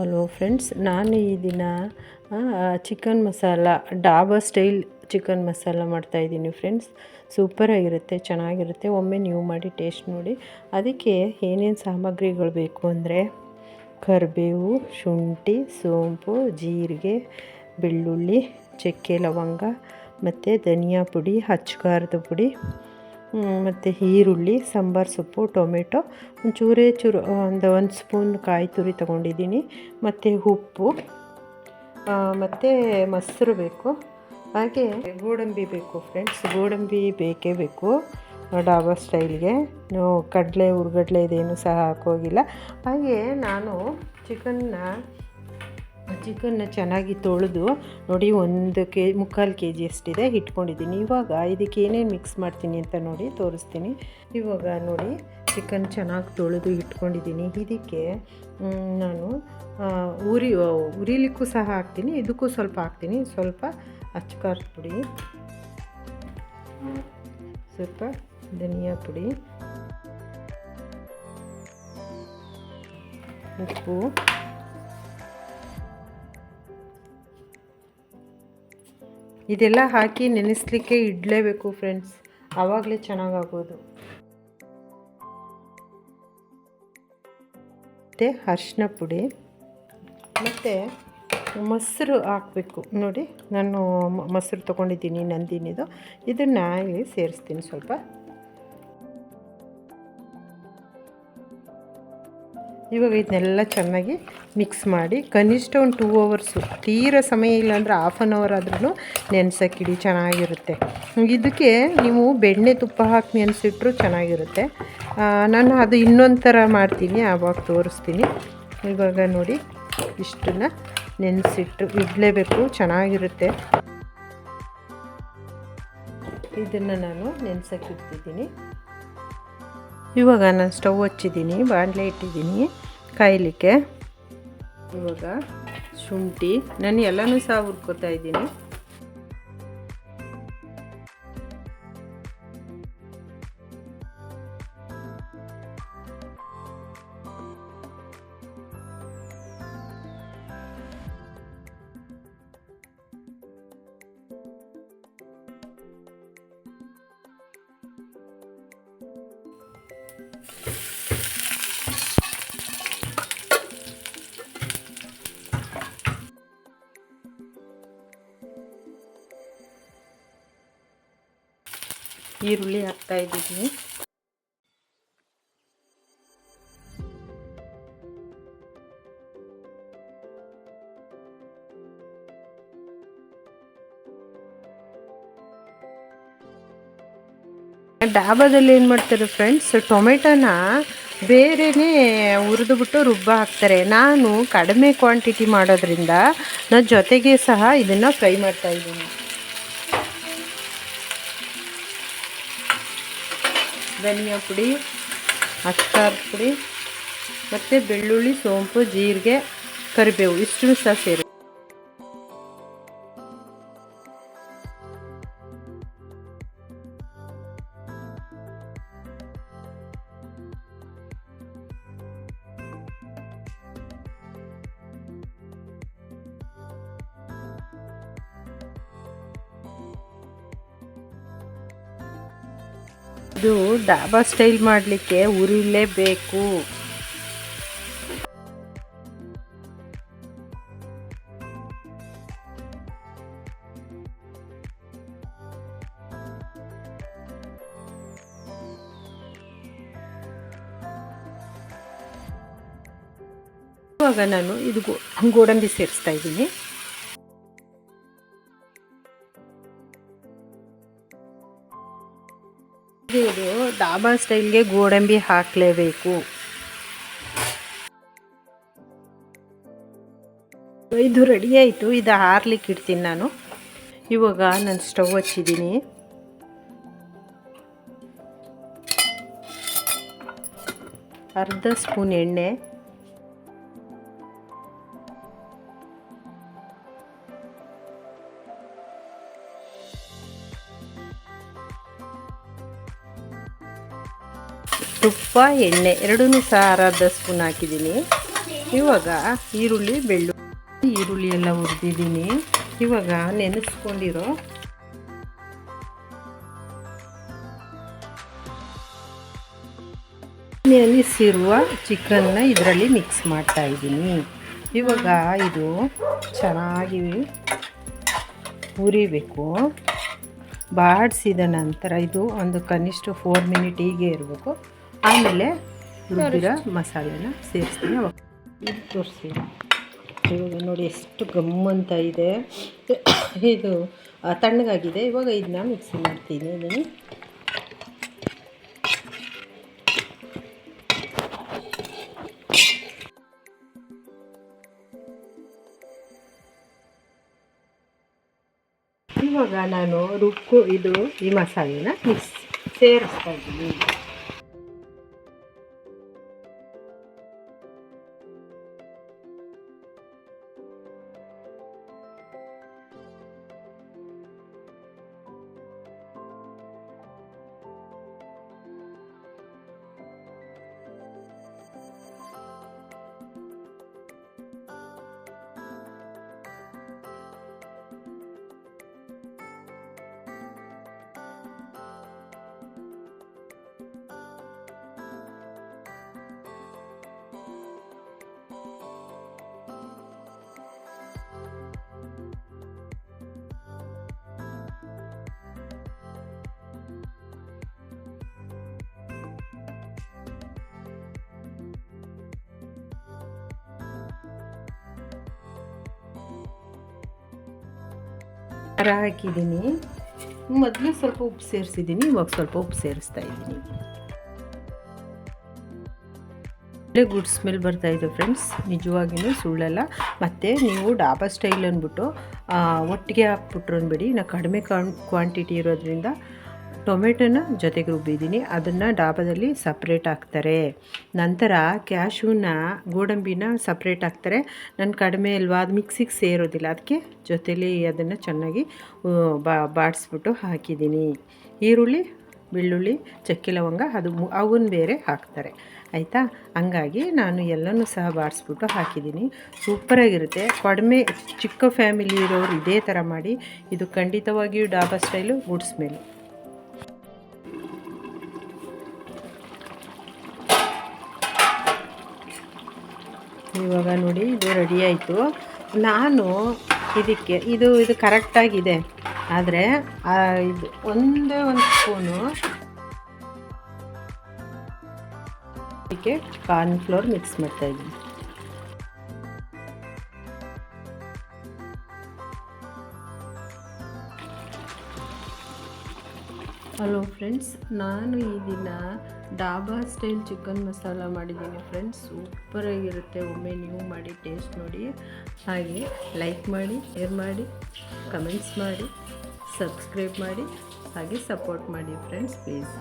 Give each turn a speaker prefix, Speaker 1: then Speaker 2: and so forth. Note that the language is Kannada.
Speaker 1: ಹಲೋ ಫ್ರೆಂಡ್ಸ್ ನಾನು ಈ ದಿನ chicken masala dhaba style chicken masala ಮಾಡ್ತಾಯಿದ್ದೀನಿ ಫ್ರೆಂಡ್ಸ್ ಸೂಪರಾಗಿರುತ್ತೆ ಚೆನ್ನಾಗಿರುತ್ತೆ. ಒಮ್ಮೆ ನೀವು ಮಾಡಿ ಟೇಸ್ಟ್ ನೋಡಿ. ಅದಕ್ಕೆ ಏನೇನು ಸಾಮಗ್ರಿಗಳು ಬೇಕು ಅಂದರೆ, ಕರಿಬೇವು, ಶುಂಠಿ, ಸೋಂಪು, ಜೀರಿಗೆ, ಬೆಳ್ಳುಳ್ಳಿ, ಚಕ್ಕೆ ಲವಂಗ, ಮತ್ತು ಧನಿಯಾ ಪುಡಿ ಖಾರದ ಪುಡಿ. ಮತ್ತು ಈರುಳ್ಳಿ, ಸಾಂಬಾರು ಸೊಪ್ಪು, ಟೊಮೆಟೊ, ಒಂಚೂರೇ ಚೂರು ಒಂದು ಒಂದು ಸ್ಪೂನ್ ಕಾಯಿ ತುರಿ ತೊಗೊಂಡಿದ್ದೀನಿ. ಮತ್ತು ಉಪ್ಪು ಮತ್ತು ಮೊಸರು ಬೇಕು. ಹಾಗೆ ಗೋಡಂಬಿ ಬೇಕು ಫ್ರೆಂಡ್ಸ್. ಗೋಡಂಬಿ ಬೇಕೇ ಬೇಕು ಡಾಬಾ ಸ್ಟೈಲ್ಗೆ. ಕಡಲೆ ಹುರ್ಗಡ್ಲೆ ಇದೇನು ಸಹ ಹಾಕೋಗಿಲ್ಲ. ಹಾಗೆ ನಾನು ಚಿಕನ್ನ ಚಿಕನ್ನ ಚೆನ್ನಾಗಿ ತೊಳೆದು ನೋಡಿ ಒಂದು ಕೆ ಮುಕ್ಕಾಲು ಕೆ ಜಿ ಅಷ್ಟಿದೆ ಇಟ್ಕೊಂಡಿದ್ದೀನಿ. ಇವಾಗ ಇದಕ್ಕೆ ಏನೇನು ಮಿಕ್ಸ್ ಮಾಡ್ತೀನಿ ಅಂತ ನೋಡಿ ತೋರಿಸ್ತೀನಿ. ಇವಾಗ ನೋಡಿ ಚಿಕನ್ ಚೆನ್ನಾಗಿ ತೊಳೆದು ಇಟ್ಕೊಂಡಿದ್ದೀನಿ. ಇದಕ್ಕೆ ನಾನು ಉರಿ ಉರಿಲಿಕ್ಕೂ ಸಹ ಹಾಕ್ತೀನಿ. ಇದಕ್ಕೂ ಸ್ವಲ್ಪ ಹಾಕ್ತೀನಿ. ಸ್ವಲ್ಪ ಅಚ್ಕಾರದ ಪುಡಿ, ಸ್ವಲ್ಪ ಧನಿಯಾ ಪುಡಿ, ಉಪ್ಪು ಇದೆಲ್ಲ ಹಾಕಿ ನೆನೆಸಲಿಕ್ಕೆ ಇಡಲೇಬೇಕು ಫ್ರೆಂಡ್ಸ್ ಆವಾಗಲೇ ಚೆನ್ನಾಗಾಗೋದು. ಮತ್ತು ಅರ್ಶಿನ ಪುಡಿ, ಮತ್ತು ಮೊಸರು ಹಾಕಬೇಕು. ನೋಡಿ, ನಾನು ಮೊಸರು ತೊಗೊಂಡಿದ್ದೀನಿ ನಂದಿನಿದು. ಇದನ್ನು ಇಲ್ಲಿ ಸೇರಿಸ್ತೀನಿ ಸ್ವಲ್ಪ. ಇವಾಗ ಇದನ್ನೆಲ್ಲ ಚೆನ್ನಾಗಿ ಮಿಕ್ಸ್ ಮಾಡಿ, ಕನಿಷ್ಠ ಒಂದು ಟೂ ಅವರ್ಸು ತೀರ ಸಮಯ ಇಲ್ಲ ಅಂದರೆ ಹಾಫ್ ಆನ್ ಅವರ್ ಆದ್ರೂ ನೆನೆಸೋಕ್ಕಿಡಿ, ಚೆನ್ನಾಗಿರುತ್ತೆ. ಇದಕ್ಕೆ ನೀವು ಬೆಣ್ಣೆ ತುಪ್ಪ ಹಾಕಿ ನೆನೆಸಿಟ್ರೂ ಚೆನ್ನಾಗಿರುತ್ತೆ. ನಾನು ಅದು ಇನ್ನೊಂದು ಥರ ಮಾಡ್ತೀನಿ, ಆವಾಗ ತೋರಿಸ್ತೀನಿ. ಇವಾಗ ನೋಡಿ, ಇಷ್ಟನ್ನು ನೆನೆಸಿಟ್ಟು ಇಡಲೇಬೇಕು, ಚೆನ್ನಾಗಿರುತ್ತೆ. ಇದನ್ನು ನಾನು ನೆನೆಸಕ್ಕಿಡ್ತಿದ್ದೀನಿ. ಇವಾಗ ನಾನು ಸ್ಟವ್ ಹಚ್ಚಿದ್ದೀನಿ ಬಾಣಲೆ ಇಟ್ಟಿದ್ದೀನಿ ಕಾಯಲಿಕ್ಕೆ. ಇವಾಗ ಶುಂಠಿ ನಾನು ಎಲ್ಲನೂ ಸಹ ಹುರ್ಕೋತಾ ಇದ್ದೀನಿ. ಈರುಳ್ಳಿ ಹಾಕ್ತಾ ಇದ್ದೀನಿ ಡಾಬಾದಲ್ಲಿ ಏನು ಮಾಡ್ತಾರೆ ಫ್ರೆಂಡ್ಸ್ ಟೊಮೆಟೋನ ಬೇರೆಯೇ ಹುರಿದುಬಿಟ್ಟು ರುಬ್ಬ ಹಾಕ್ತಾರೆ. ನಾನು ಕಡಿಮೆ ಕ್ವಾಂಟಿಟಿ ಮಾಡೋದ್ರಿಂದ ನಾನು ಜೊತೆಗೆ ಸಹ ಇದನ್ನು ಫ್ರೈ ಮಾಡ್ತಾ ಇದ್ದೀನಿ. ಧನಿಯಾ ಪುಡಿ ಅಚ್ಚಾರ ಪುಡಿ, ಮತ್ತು ಬೆಳ್ಳುಳ್ಳಿ, ಸೋಂಪು, ಜೀರಿಗೆ, ಕರಿಬೇವು, ಇಷ್ಟು ಸಹ ಸೇರಿ. ಇದು ಡಾಬಾ ಸ್ಟೈಲ್ ಮಾಡಲಿಕ್ಕೆ ಉರಿಲೇಬೇಕು. ಇವಾಗ ನಾನು ಇದು ಗೋಡಂಬಿ ಸೇರಿಸ್ತಾ ಇದ್ದೀನಿ. ಡಾಬಾ ಸ್ಟೈಲ್ಗೆ ಗೋಡಂಬಿ ಹಾಕಲೇಬೇಕು. ಇದು ರೆಡಿ ಆಯಿತು, ಇದು ಹಾರ್ಲಿಕ್ಕೆ ಇಡ್ತೀನಿ ನಾನು. ಇವಾಗ ನಾನು ಸ್ಟವ್ ಹಚ್ಚಿದ್ದೀನಿ. ಅರ್ಧ ಸ್ಪೂನ್ ಎಣ್ಣೆ. ತುಪ್ಪ, ಎಣ್ಣೆ, ಎರಡನ್ನೂ ಸಹ ಅರ್ಧ ಸ್ಪೂನ್ ಹಾಕಿದ್ದೀನಿ. ಇವಾಗ ಈರುಳ್ಳಿ, ಬೆಳ್ಳುಳ್ಳಿ, ಈರುಳ್ಳಿ ಎಲ್ಲ ಹುರಿದಿದ್ದೀನಿ. ಇವಾಗ ನೆನೆಸ್ಕೊಂಡಿರೋ ನೆನೆಸಿರುವ ಚಿಕನ್ನ ಇದರಲ್ಲಿ ಮಿಕ್ಸ್ ಮಾಡ್ತಾ ಇದ್ದೀನಿ. ಇವಾಗ ಇದು ಚೆನ್ನಾಗಿ ಹುರಿಬೇಕು. ಬಾಡಿಸಿದ ನಂತರ ಇದು ಒಂದು ಕನಿಷ್ಠ ಫೋರ್ ಮಿನಿಟ್ ಹೀಗೆ ಇರಬೇಕು. ಆಮೇಲೆ ರುಬ್ಬಿರೋ ಮಸಾಲೆನ ಸೇರಿಸ್ತೀನಿ. ಇದು ತೋರಿಸ್ತೀನಿ. ಇವಾಗ ನೋಡಿ ಎಷ್ಟು ಗಮ್ಮಂತ ಇದೆ. ಇದು ತಣ್ಣಗಾಗಿದೆ. ಇವಾಗ ಇದನ್ನ ಮಿಕ್ಸಿ ಮಾಡ್ತೀನಿ. ಇದನ್ನು. ಇವಾಗ ನಾನು ರುಬ್ಬು ಇದು ಈ ಮಸಾಲೆನ ಮಿಕ್ಸ್ ಸೇರಿಸ್ತಾ ಇದ್ದೀನಿ. ಖಾರ ಹಾಕಿದ್ದೀನಿ. ಮೊದಲು ಸ್ವಲ್ಪ ಉಪ್ಪು ಸೇರಿಸಿದ್ದೀನಿ, ಇವಾಗ ಸ್ವಲ್ಪ ಉಪ್ಪು ಸೇರಿಸ್ತಾ ಇದ್ದೀನಿ. ಒಳ್ಳೆ ಗುಡ್ ಸ್ಮೆಲ್ ಬರ್ತಾ ಇದೆ ಫ್ರೆಂಡ್ಸ್ ನಿಜವಾಗಿಯೂ ಸುಳ್ಳಲ್ಲ. ಮತ್ತು ನೀವು ಡಾಬಾ ಸ್ಟೈಲ್ ಅಂದ್ಬಿಟ್ಟು ಒಟ್ಟಿಗೆ ಹಾಕ್ಬಿಟ್ರು ಅಂದ್ಬಿಡಿ ನಾ ಕಡಿಮೆ ಕ್ವಾಂಟಿಟಿ ಇರೋದ್ರಿಂದ ಟೊಮೆಟೊನ ಜೊತೆಗೆ ರುಬ್ಬಿದ್ದೀನಿ. ಅದನ್ನು ಡಾಬಾದಲ್ಲಿ ಸಪ್ರೇಟ್ ಹಾಕ್ತಾರೆ. ನಂತರ ಕ್ಯಾಶೂನ ಗೋಡಂಬಿನ ಸಪ್ರೇಟ್ ಹಾಕ್ತಾರೆ. ನಾನು ಕಡಿಮೆ ಅಲ್ವಾ? ಅದು ಮಿಕ್ಸಿಗೆ ಸೇರೋದಿಲ್ಲ. ಅದಕ್ಕೆ ಜೊತೇಲಿ ಅದನ್ನು ಚೆನ್ನಾಗಿ ಬಾಡಿಸ್ಬಿಟ್ಟು ಹಾಕಿದ್ದೀನಿ. ಈರುಳ್ಳಿ, ಬೆಳ್ಳುಳ್ಳಿ, ಚಕ್ಕೆ ಲವಂಗ, ಅದು ಅವನ್ನ ಬೇರೆ ಹಾಕ್ತಾರೆ. ಆಯಿತಾ? ಹಂಗಾಗಿ ನಾನು ಎಲ್ಲನೂ ಸಹ ಬಾಡಿಸ್ಬಿಟ್ಟು ಹಾಕಿದ್ದೀನಿ. ಸೂಪರಾಗಿರುತ್ತೆ ಕಡಿಮೆ ಚಿಕ್ಕ ಫ್ಯಾಮಿಲಿ ಇರೋರು ಇದೇ ಥರ ಮಾಡಿ. ಇದು ಖಂಡಿತವಾಗಿಯೂ ಡಾಬಾ ಸ್ಟೈಲು ಗುಡ್ಸ್ ಸ್ಮೆಲ್ ಇವಾಗ ನೋಡಿ ಇದು ರೆಡಿ ಆಯಿತು. ನಾನು ಇದಕ್ಕೆ, ಇದು ಇದು ಕರೆಕ್ಟಾಗಿದೆ ಆದರೆ ಇದು ಒಂದೇ ಒಂದು ಸ್ಪೂನು ಇದಕ್ಕೆ ಕಾರ್ನ್ಫ್ಲೋರ್ ಮಿಕ್ಸ್ ಮಾಡ್ತಾ ಇದ್ದೀನಿ. ಹಲೋ ಫ್ರೆಂಡ್ಸ್ ನಾನು ಈ ದಿನ ಡಾಬಾ ಸ್ಟೈಲ್ ಚಿಕನ್ ಮಸಾಲ ಮಾಡಿದ್ದೀನಿ ಫ್ರೆಂಡ್ಸ್ ಸೂಪರಾಗಿರುತ್ತೆ ಒಮ್ಮೆ ನೀವು ಮಾಡಿ ಟೇಸ್ಟ್ ನೋಡಿ. ಹಾಗೆ ಲೈಕ್ ಮಾಡಿ ಶೇರ್ ಮಾಡಿ ಕಮೆಂಟ್ಸ್ ಮಾಡಿ ಸಬ್ಸ್ಕ್ರೈಬ್ ಮಾಡಿ, ಹಾಗೆ ಸಪೋರ್ಟ್ ಮಾಡಿ ಫ್ರೆಂಡ್ಸ್ ಪ್ಲೀಸ್